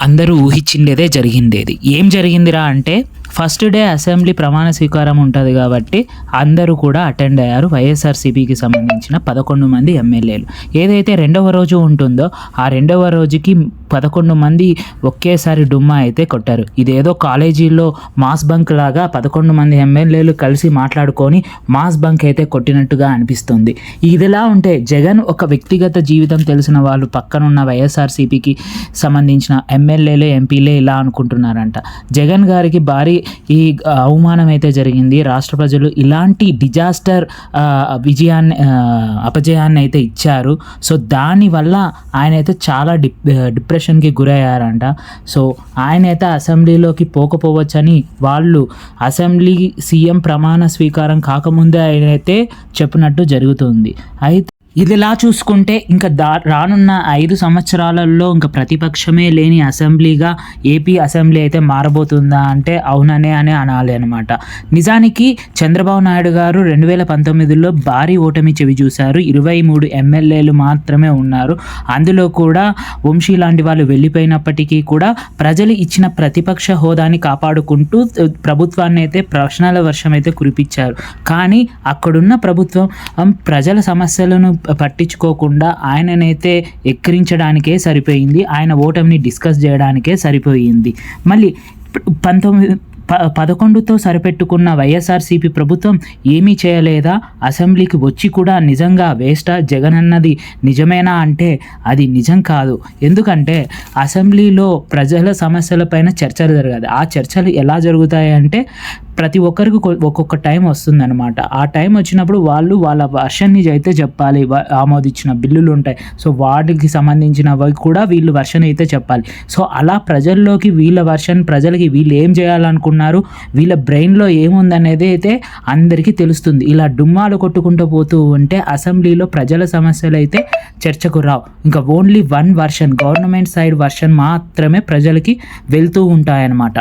అందరూ ఊహించిండేదే జరిగిండేది. ఏం జరిగిందిరా అంటే ఫస్ట్ డే అసెంబ్లీ ప్రమాణ స్వీకారం ఉంటుంది కాబట్టి అందరూ కూడా అటెండ్ అయ్యారు. వైఎస్ఆర్సీపీకి సంబంధించిన పదకొండు మంది ఎమ్మెల్యేలు. ఏదైతే రెండవ రోజు ఉంటుందో ఆ రెండవ రోజుకి పదకొండు మంది ఒకేసారి డుమ్మా అయితే కొట్టారు. ఇదేదో కాలేజీలో మాస్ బంక్ లాగా పదకొండు మంది ఎమ్మెల్యేలు కలిసి మాట్లాడుకొని మాస్ బంక్ అయితే కొట్టినట్టుగా అనిపిస్తుంది. ఇదిలా ఉంటే జగన్ ఒక వ్యక్తిగత జీవితం తెలిసిన వాళ్ళు పక్కనున్న వైఎస్ఆర్సీపీకి సంబంధించిన ఎమ్మెల్యేలే ఎంపీలే ఇలా అనుకుంటున్నారంట. జగన్ గారికి భారీ ఈ అవమానం అయితే జరిగింది. రాష్ట్ర ప్రజలు ఇలాంటి డిజాస్టర్ విజయాన్ని అపజయాన్ని అయితే ఇచ్చారు. సో దానివల్ల ఆయన అయితే చాలా డిప్ డిప్రెషన్కి గురయ్యారంట. సో ఆయన అయితే అసెంబ్లీలోకి పోకపోవచ్చని వాళ్ళు అసెంబ్లీ సీఎం ప్రమాణ స్వీకారం కాకముందే ఆయన అయితే చెప్పినట్టు జరుగుతుంది. అయితే ఇదిలా చూసుకుంటే ఇంకా దా రానున్న ఐదు సంవత్సరాలలో ఇంకా ప్రతిపక్షమే లేని అసెంబ్లీగా ఏపీ అసెంబ్లీ అయితే మారబోతుందా అంటే అవుననే అనే అనాలి అనమాట నిజానికి చంద్రబాబు నాయుడు గారు రెండు వేల పంతొమ్మిదిలో భారీ ఓటమి చెవి చూశారు. ఇరవై మూడు ఎమ్మెల్యేలు మాత్రమే ఉన్నారు. అందులో కూడా వంశీ లాంటి వాళ్ళు వెళ్ళిపోయినప్పటికీ కూడా ప్రజలు ఇచ్చిన ప్రతిపక్ష హోదాని కాపాడుకుంటూ ప్రభుత్వాన్ని అయితే ప్రశ్నల వర్షం అయితే కురిపించారు. కానీ అక్కడున్న ప్రభుత్వం ప్రజల సమస్యలను పట్టించుకోకుండా ఆయననైతే ఎక్కిరించడానికే సరిపోయింది. ఆయన ఓటమిని డిస్కస్ చేయడానికే సరిపోయింది. మళ్ళీ పంతొమ్మిది ప పదకొండుతో సరిపెట్టుకున్న వైఎస్ఆర్సీపీ ప్రభుత్వం ఏమీ చేయలేదా? అసెంబ్లీకి వచ్చి కూడా నిజంగా వేస్టా? జగన్ అన్నది నిజమేనా అంటే అది నిజం కాదు. ఎందుకంటే అసెంబ్లీలో ప్రజల సమస్యలపైన చర్చలు జరగాలి. ఆ చర్చలు ఎలా జరుగుతాయి అంటే ప్రతి ఒక్కరికి ఒక్కొక్క టైం వస్తుందన్నమాట. ఆ టైం వచ్చినప్పుడు వాళ్ళు వాళ్ళ వర్షన్ని అయితే చెప్పాలి. ఆమోదించిన బిల్లులు ఉంటాయి. సో వాటికి సంబంధించినవి కూడా వీళ్ళు వర్షన్ అయితే చెప్పాలి. సో అలా ప్రజల్లోకి వీళ్ళ వర్షన్ ప్రజలకి వీళ్ళు ఏం చేయాలనుకున్నారు వీళ్ళ బ్రెయిన్లో ఏముందనేది అయితే అందరికీ తెలుస్తుంది. ఇలా డుమ్మాలు కొట్టుకుంటూ పోతూ ఉంటే అసెంబ్లీలో ప్రజల సమస్యలు అయితే చర్చకు రావు. ఇంకా only one version government side version మాత్రమే ప్రజలకి వెళ్తూ ఉంటాయన్నమాట.